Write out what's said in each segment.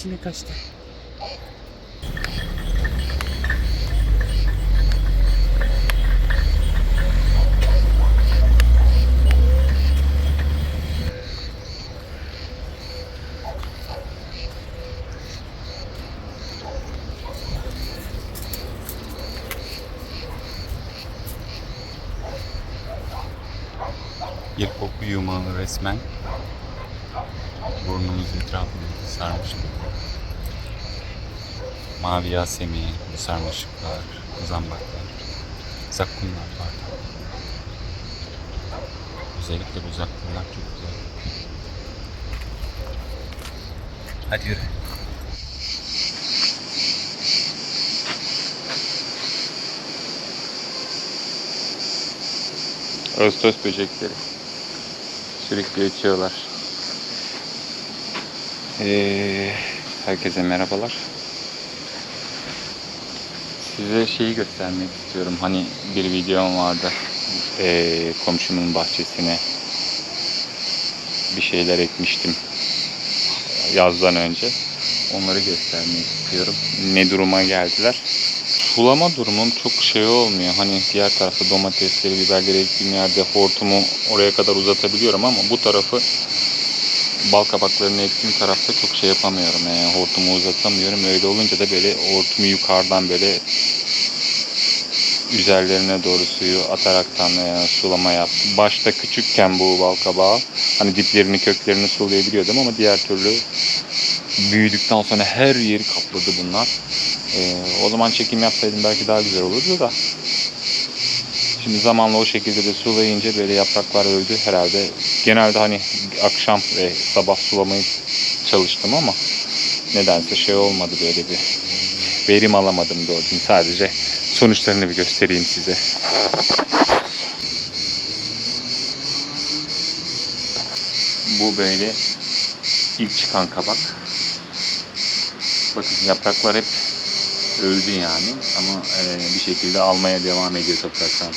içine kaçtı. Bir koku yumağı resmen. Burnumuz etrafında sarmış. Mavi yasemin, bu sarmaşıklar, zambaklar, zakkumlar var. Özellikle bu zakkumlar çok güzel. Hadi yürü. Ağustos böcekleri. Sürekli ötüyorlar. Ee, herkese merhabalar. Size şeyi göstermek istiyorum. Hani bir videom vardı. Ee, komşumun bahçesine bir şeyler ekmiştim yazdan önce. Onları göstermek istiyorum. Ne duruma geldiler. Sulama durumum çok şey olmuyor. Hani diğer tarafta domatesleri, biberleri ektiğim yerde hortumu oraya kadar uzatabiliyorum ama bu tarafı bal kabaklarını ektiğim tarafta çok şey yapamıyorum. Yani hortumu uzatamıyorum. Öyle olunca da böyle hortumu yukarıdan böyle üzerlerine doğru suyu ataraktan e, sulama yaptım. Başta küçükken bu bal kabağı hani diplerini köklerini sulayabiliyordum ama diğer türlü büyüdükten sonra her yeri kapladı bunlar. Ee, o zaman çekim yapsaydım belki daha güzel olurdu da. Şimdi zamanla o şekilde de sulayınca böyle yapraklar öldü herhalde. Genelde hani akşam ve sabah sulamaya çalıştım ama nedense şey olmadı böyle bir verim alamadım doğru. düzgün. Sadece sonuçlarını bir göstereyim size. Bu böyle ilk çıkan kabak. Bakın yapraklar hep öldü yani ama e, bir şekilde almaya devam ediyor topraktan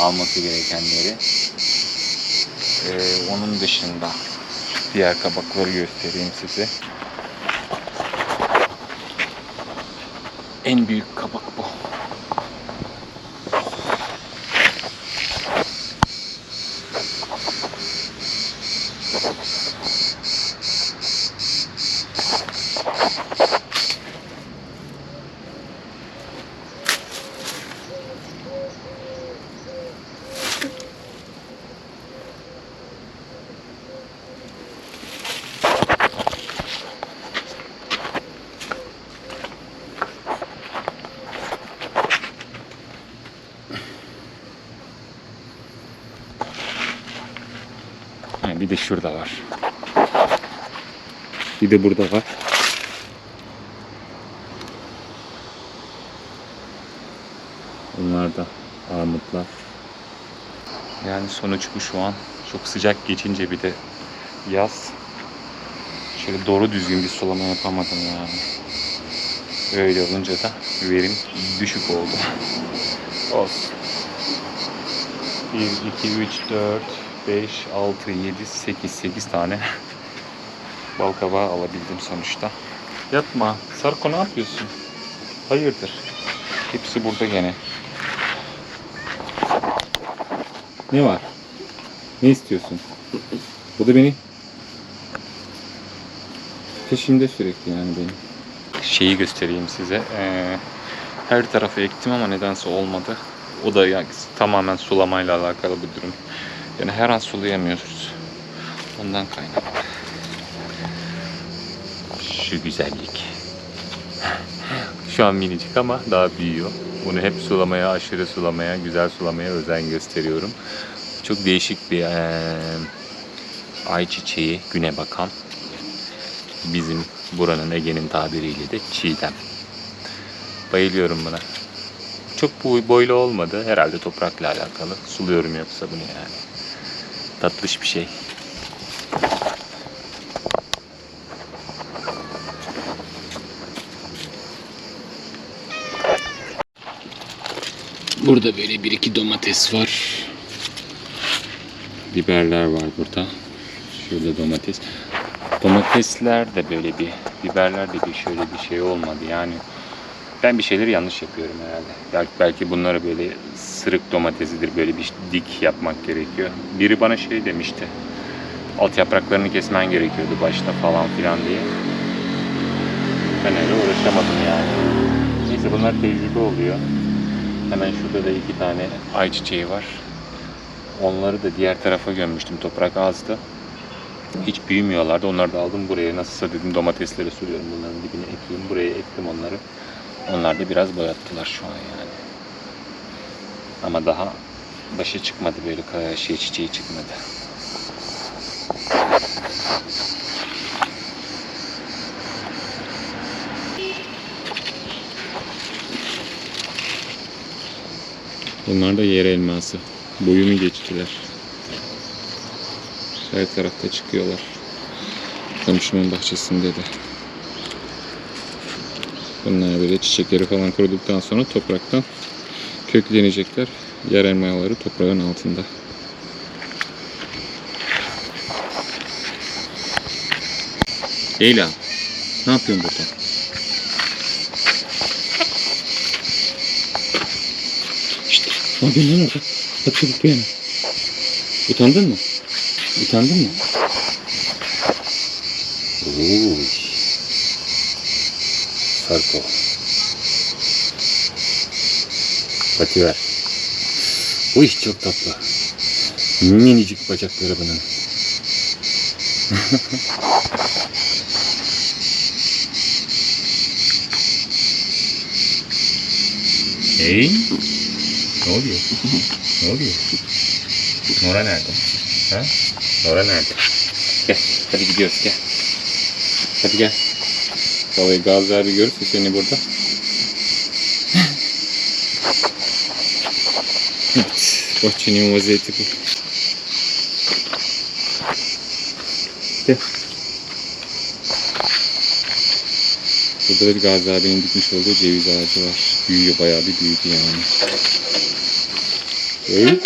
alması gerekenleri. E, onun dışında diğer kabakları göstereyim size. En büyük kabak bu. Bir de şurada var. Bir de burada var. Bunlar da armutlar. Yani sonuç bu şu an. Çok sıcak geçince bir de yaz. Şöyle doğru düzgün bir sulama yapamadım yani. Öyle olunca da verim düşük oldu. Olsun. 1, 2, 3, 4, 5, 6, 7, 8, 8 tane bal kabağı alabildim sonuçta. Yatma. Sarko ne yapıyorsun? Hayırdır? Hepsi burada gene. Ne var? Ne istiyorsun? Bu da beni peşimde sürekli yani benim. Şeyi göstereyim size. Ee, her tarafı ektim ama nedense olmadı. O da yani tamamen sulamayla alakalı bir durum. Yani her an sulayamıyoruz. Ondan kaynaklı. Şu güzellik. Şu an minicik ama daha büyüyor. Bunu hep sulamaya, aşırı sulamaya, güzel sulamaya özen gösteriyorum. Çok değişik bir eee ayçiçeği, güne bakan. Bizim buranın Ege'nin tabiriyle de çiğdem. Bayılıyorum buna. Çok boy- boylu olmadı. Herhalde toprakla alakalı. Suluyorum yoksa bunu yani. Tatlış bir şey. Burada böyle bir iki domates var. Biberler var burada. Şurada domates. Domatesler de böyle bir, biberler de bir şöyle bir şey olmadı yani. Ben bir şeyleri yanlış yapıyorum herhalde. Belki, belki bunları böyle sırık domatesidir böyle bir dik yapmak gerekiyor. Biri bana şey demişti. Alt yapraklarını kesmen gerekiyordu başta falan filan diye. Ben öyle uğraşamadım yani. Neyse bunlar tecrübe oluyor. Hemen şurada da iki tane ayçiçeği var. Onları da diğer tarafa gömmüştüm. Toprak azdı. Hiç büyümüyorlardı. Onları da aldım buraya. Nasılsa dedim domatesleri suluyorum. Bunların dibine ekeyim. Buraya ektim onları. Onlar da biraz boyattılar şu an yani. Ama daha başı çıkmadı böyle şey çiçeği çıkmadı. Bunlar da yer elması. Boyunu geçtiler. Her tarafta çıkıyorlar. Komşumun bahçesinde de. Bunlar böyle çiçekleri falan kuruduktan sonra topraktan köklenecekler. Yer elmaları toprağın altında. Leyla, ne yapıyorsun burada? Şşt, ne yapıyorsun lan orada? Çabuk uyan. Utandın mı? Utandın mı? Oo. Sarko. Pati ver. Bu iş çok tatlı. Minicik bacakları bunun. hey. Ne oluyor? Ne oluyor? Nora nerede? Ha? Nora nerede? Gel. Hadi gidiyoruz gel. Hadi gel. Vallahi Gazi abi görürse seni burada. evet. Bahçenin vaziyeti bu. Gel. Burada da bir Gazi abinin dikmiş olduğu ceviz ağacı var. Büyüyor bayağı bir büyüdü yani. Hey.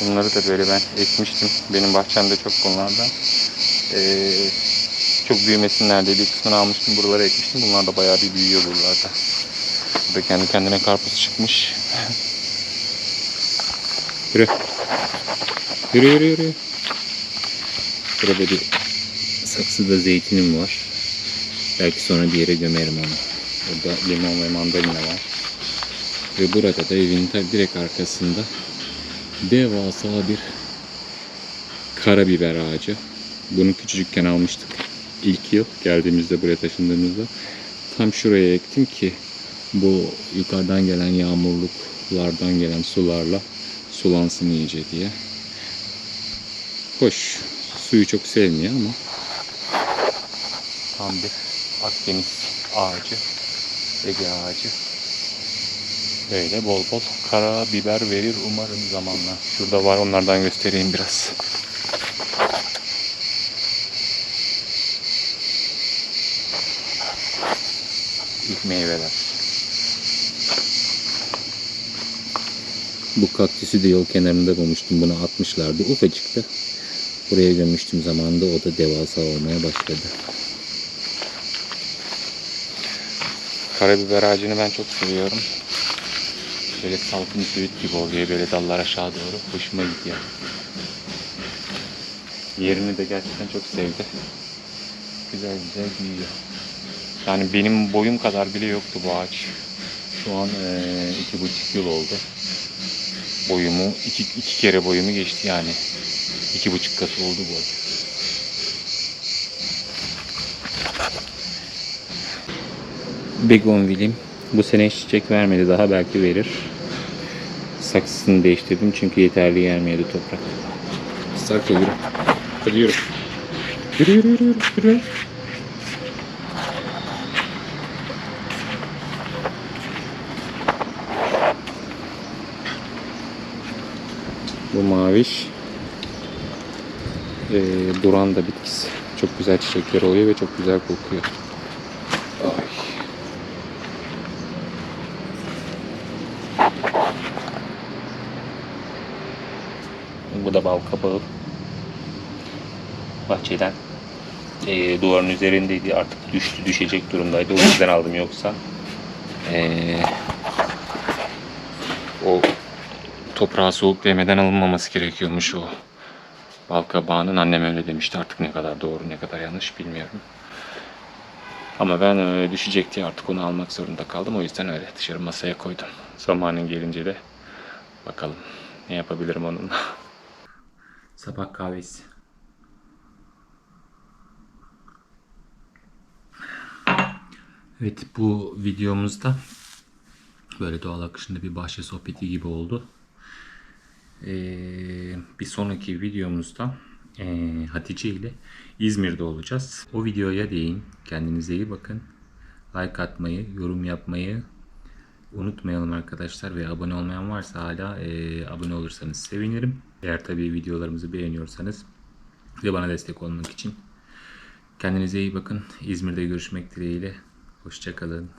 Bunları da böyle ben ekmiştim. Benim bahçemde çok bunlardan. Ee, çok büyümesinler diye bir kısmını almıştım. Buralara ekmiştim. Bunlar da bayağı bir büyüyor buralarda. Burada kendi kendine karpuz çıkmış. yürü. Yürü yürü yürü. Burada bir saksıda zeytinim var. Belki sonra bir yere gömerim onu. Burada limon ve mandalina var. Ve burada da evin direkt arkasında devasa bir karabiber ağacı. Bunu küçücükken almıştık. İlk yıl geldiğimizde buraya taşındığımızda tam şuraya ektim ki bu yukarıdan gelen yağmurluklardan gelen sularla sulansın iyice diye. Hoş. Suyu çok sevmiyor ama tam bir Akdeniz ağacı, Ege ağacı. Böyle bol bol kara biber verir umarım zamanla. Şurada var onlardan göstereyim biraz. İlk meyveler. Bu kaktüsü de yol kenarında bulmuştum. Bunu atmışlardı. Ufacıktı. Buraya gömmüştüm zamanında. O da devasa olmaya başladı. Karabiber ağacını ben çok seviyorum. Böyle salkım söğüt gibi oluyor böyle dallar aşağı doğru. Hoşuma gidiyor. Yerini de gerçekten çok sevdi. Güzel güzel büyüyor. Yani benim boyum kadar bile yoktu bu ağaç. Şu an eee, iki buçuk yıl oldu. Boyumu, iki, iki kere boyumu geçti yani. İki buçuk katı oldu bu ağaç. Begonvilim bu sene hiç çiçek vermedi daha belki verir. Saksısını değiştirdim çünkü yeterli gelmiyordu toprak. Sarko yürü. Hadi yürü. Yürü yürü yürü yürü. yürü. Bu maviş eee buranda bitkisi. Çok güzel çiçekler oluyor ve çok güzel kokuyor. Ay. Bu da bal kabağı. Bahçeden eee, duvarın üzerindeydi. Artık düştü, düşecek durumdaydı. O yüzden aldım yoksa eee, o toprağa soğuk değmeden alınmaması gerekiyormuş o bal kabağının. Annem öyle demişti. Artık ne kadar doğru ne kadar yanlış bilmiyorum. Ama ben öyle düşecek diye artık onu almak zorunda kaldım. O yüzden öyle dışarı masaya koydum. Zamanın gelince de bakalım ne yapabilirim onunla. Sabah kahvesi. Evet bu videomuzda böyle doğal akışında bir bahçe sohbeti gibi oldu. Ee, bir sonraki videomuzda ee, Hatice ile İzmir'de olacağız. O videoya değin. Kendinize iyi bakın. Like atmayı, yorum yapmayı unutmayalım arkadaşlar ve abone olmayan varsa hala ee, abone olursanız sevinirim. Eğer tabii videolarımızı beğeniyorsanız ve bana destek olmak için. Kendinize iyi bakın. İzmir'de görüşmek dileğiyle. Hoşçakalın.